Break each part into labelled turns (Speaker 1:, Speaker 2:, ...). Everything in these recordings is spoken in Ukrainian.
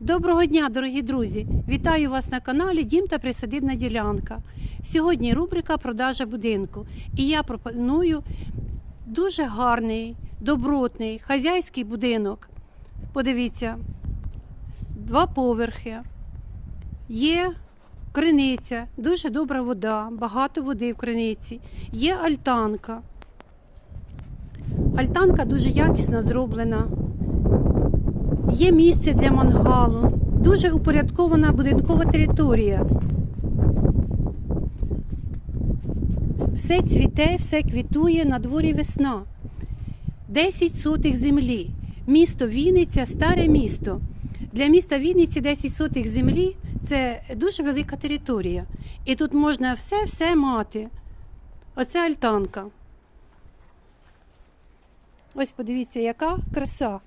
Speaker 1: Доброго дня, дорогі друзі! Вітаю вас на каналі Дім та Присадибна ділянка. Сьогодні рубрика Продажа будинку. І я пропоную дуже гарний, добротний хазяйський будинок. Подивіться, два поверхи. Є криниця, дуже добра вода, багато води в криниці. Є альтанка. Альтанка дуже якісно зроблена. Є місце для мангалу, дуже упорядкована будинкова територія. Все цвіте, все квітує, на дворі весна. 10 сотих землі. Місто Вінниця старе місто. Для міста Вінниці 10 сотих землі це дуже велика територія. І тут можна все-все мати. Оце альтанка. Ось подивіться, яка краса.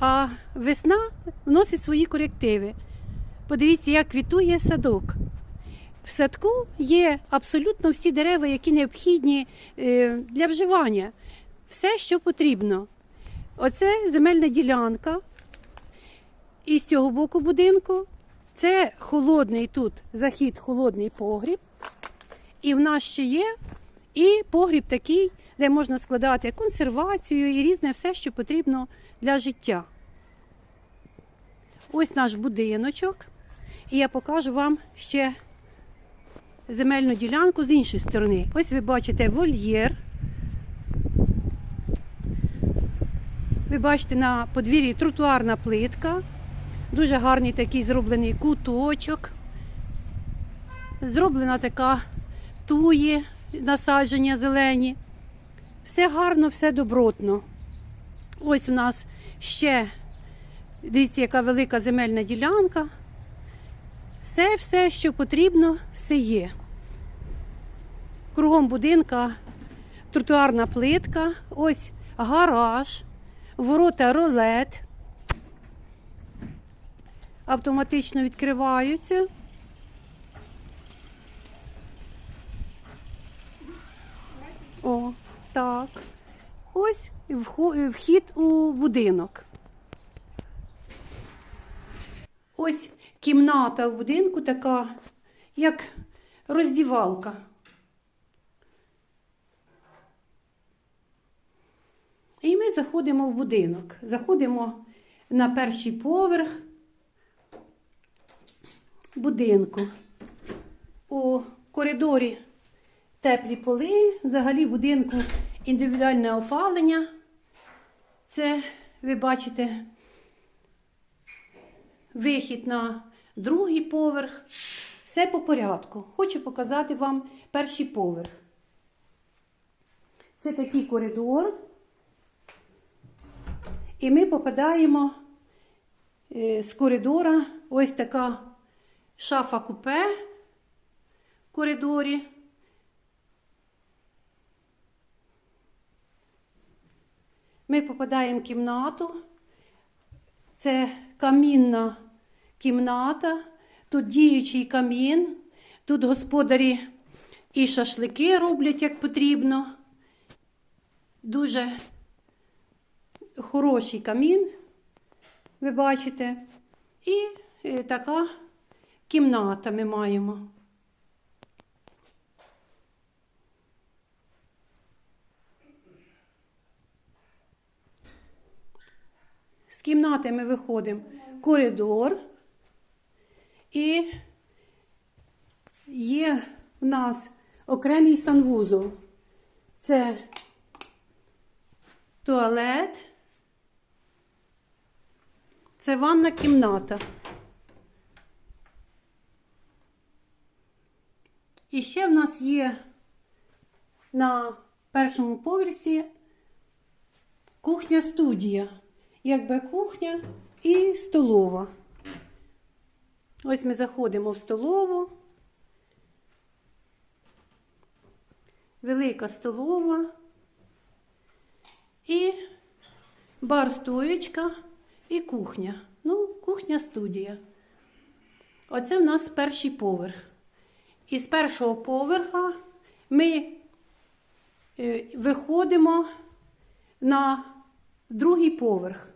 Speaker 1: А весна вносить свої корективи. Подивіться, як квітує садок. В садку є абсолютно всі дерева, які необхідні е, для вживання. Все, що потрібно. Оце земельна ділянка. І з цього боку будинку це холодний тут захід, холодний погріб. І в нас ще є і погріб такий, де можна складати консервацію і різне все, що потрібно для життя. Ось наш будиночок. І я покажу вам ще земельну ділянку з іншої сторони. Ось ви бачите вольєр. Ви бачите на подвір'ї тротуарна плитка. Дуже гарний такий зроблений куточок. Зроблена така туї, насадження зелені. Все гарно, все добротно. Ось у нас ще, дивіться, яка велика земельна ділянка. Все, все, що потрібно, все є. Кругом будинка тротуарна плитка, ось гараж, ворота ролет. Автоматично відкриваються. О, так. Ось вхід у будинок. Ось кімната в будинку така, як роздівалка. І ми заходимо в будинок. Заходимо на перший поверх будинку. У коридорі теплі поли, взагалі будинку індивідуальне опалення. Це ви бачите вихід на другий поверх. Все по порядку. Хочу показати вам перший поверх. Це такий коридор. І ми попадаємо е, з коридора ось така шафа купе в коридорі. Ми попадаємо в кімнату. Це камінна кімната, тут діючий камін, тут господарі і шашлики роблять як потрібно. Дуже хороший камін, ви бачите. І е, така кімната ми маємо. Кімнати ми виходимо коридор. І є в нас окремий санвузол. Це туалет. Це ванна кімната. І ще в нас є на першому поверсі кухня-студія. Якби кухня і столова. Ось ми заходимо в столову. Велика столова. І бар-стоєчка і кухня. Ну, кухня-студія. Оце в нас перший поверх. І з першого поверха ми е, виходимо на другий поверх.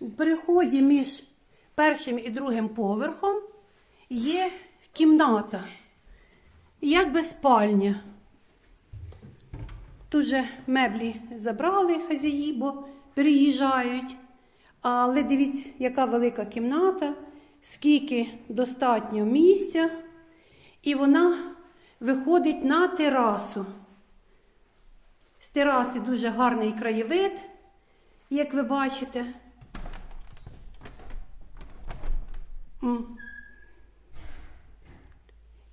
Speaker 1: У переході між першим і другим поверхом є кімната, якби спальня. Тут же меблі забрали хазяї, бо переїжджають. Але дивіться, яка велика кімната, скільки достатньо місця, і вона виходить на терасу. З тераси дуже гарний краєвид, як ви бачите.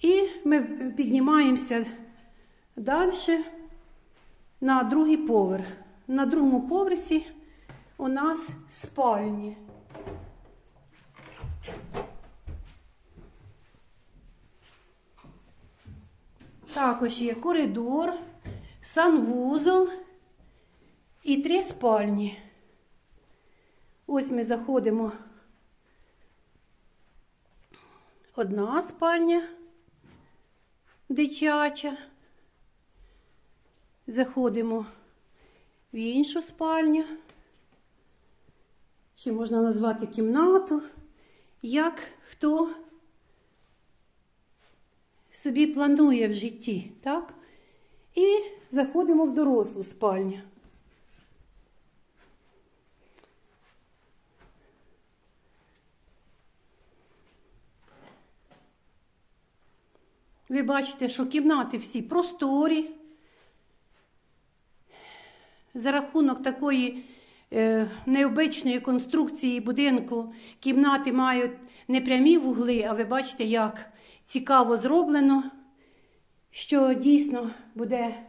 Speaker 1: І ми піднімаємося далі на другий поверх. На другому поверсі у нас спальні. Також є коридор, санвузол і три спальні. Ось ми заходимо. Одна спальня дитяча. Заходимо в іншу спальню. Чи можна назвати кімнату, як хто собі планує в житті, так? І заходимо в дорослу спальню. Ви бачите, що кімнати всі просторі. За рахунок такої е, необичної конструкції будинку кімнати мають не прямі вугли, а ви бачите, як цікаво зроблено, що дійсно буде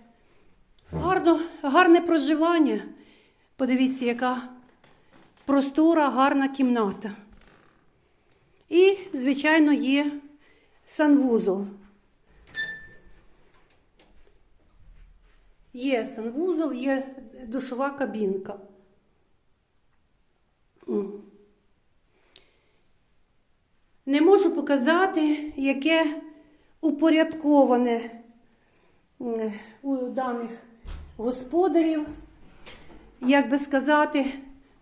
Speaker 1: гарно, гарне проживання. Подивіться, яка простора, гарна кімната. І, звичайно, є санвузол. Є санвузол, є душова кабінка. Не можу показати, яке упорядковане у даних господарів, як би сказати,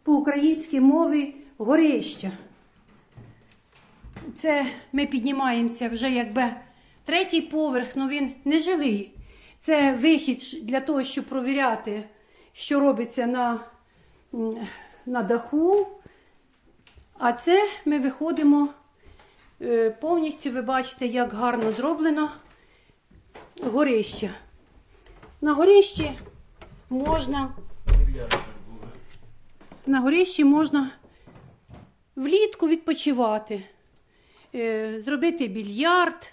Speaker 1: по українській мові горище. Це ми піднімаємося вже якби третій поверх, але він не жилий. Це вихід для того, щоб провіряти, що робиться на, на даху. А це ми виходимо повністю, ви бачите, як гарно зроблено горище. На горищі можна на горищі можна влітку відпочивати, е, зробити більярд.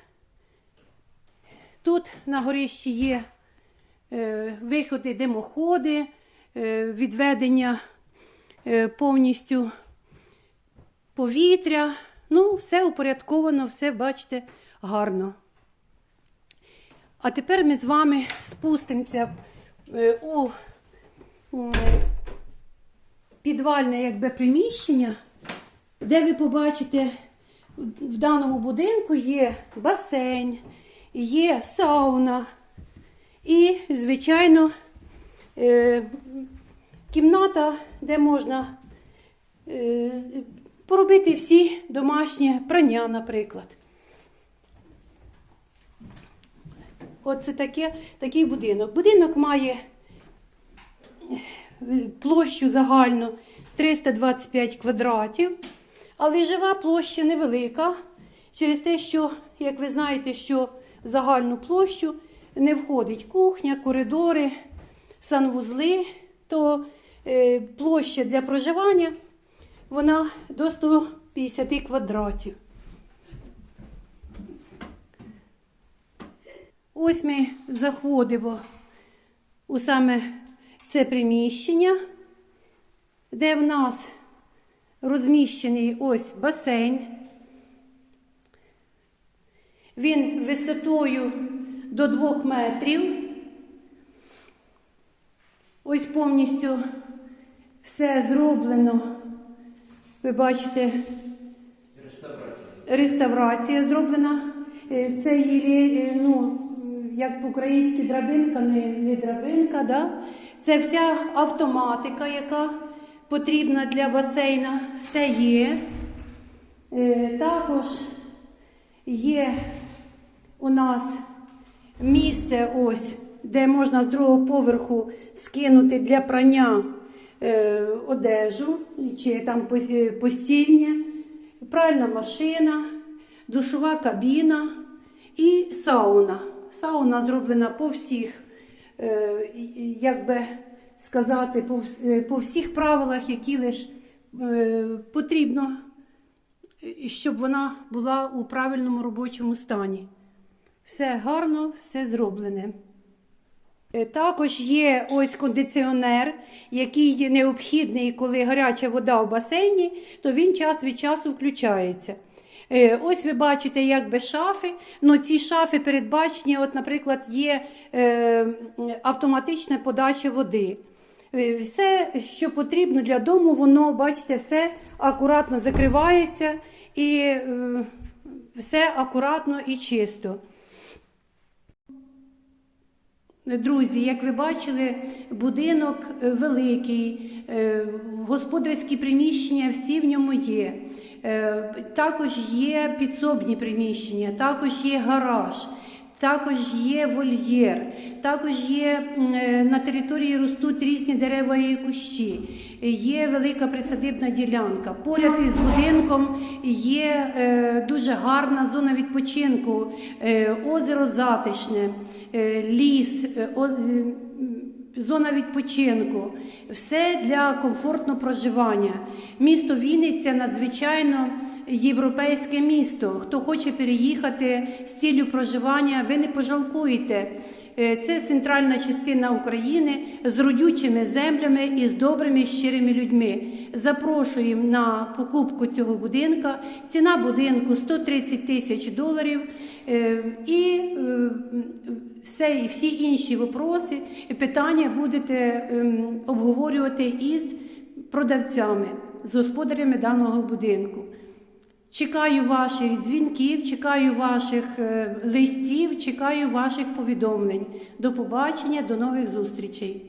Speaker 1: Тут на горищі є е, виходи, димоходи, е, відведення е, повністю повітря. Ну, все упорядковано, все, бачите, гарно. А тепер ми з вами спустимося е, у підвальне якби, приміщення, де ви побачите, в даному будинку є басейн, є сауна і, звичайно, е, кімната, де можна е, поробити всі домашні прання, наприклад. Оце таке, такий будинок. Будинок має е, площу загальну 325 квадратів, але жива площа невелика, через те, що, як ви знаєте, що в загальну площу не входить кухня, коридори, санвузли, то е, площа для проживання вона до 150 квадратів. Ось ми заходимо у саме це приміщення, де в нас розміщений ось басейн. Він висотою до 2 метрів. Ось повністю все зроблено. Ви бачите, реставрація зроблена. Е, Це є, е, ну, як по-українськи драбинка, не, не драбинка. Да? Це вся автоматика, яка потрібна для басейна. Все є. Е, також є у нас місце, ось, де можна з другого поверху скинути для прання одежу чи там е, постільні, пральна машина, душова кабіна і сауна. Сауна зроблена по всіх, е, як би сказати, по, вс- е, по всіх правилах, які лише е, потрібно, е, щоб вона була у правильному робочому стані. Все гарно, все зроблене. Е, Також є ось кондиціонер, який необхідний, коли гаряча вода в басейні, то він час від часу включається. Е, Ось ви бачите, якби шафи. Ну, ці шафи передбачені, от, наприклад, є е, автоматична подача води. Все, що потрібно для дому, воно, бачите, все акуратно закривається і все акуратно і чисто. Друзі, як ви бачили, будинок е, великий, е, господарські приміщення всі в ньому є. Е, Також є підсобні приміщення, також є гараж, також є вольєр, також є е, на території ростуть різні дерева і кущі. Є велика присадибна ділянка. Поряд із будинком є е, дуже гарна зона відпочинку, е, озеро затишне, ліс, зона відпочинку. Все для комфортного проживання. Місто Вінниця надзвичайно європейське місто. Хто хоче переїхати з ціллю проживання, ви не пожалкуєте. Е, Це центральна частина України з родючими землями і з добрими щирими людьми. Запрошуємо на покупку цього будинка. Ціна будинку 130 тисяч доларів. Е, І е, все, всі інші вопроси питання будете ем, обговорювати із продавцями, з господарями даного будинку. Чекаю ваших дзвінків, чекаю ваших е, листів, чекаю ваших повідомлень. До побачення, до нових зустрічей.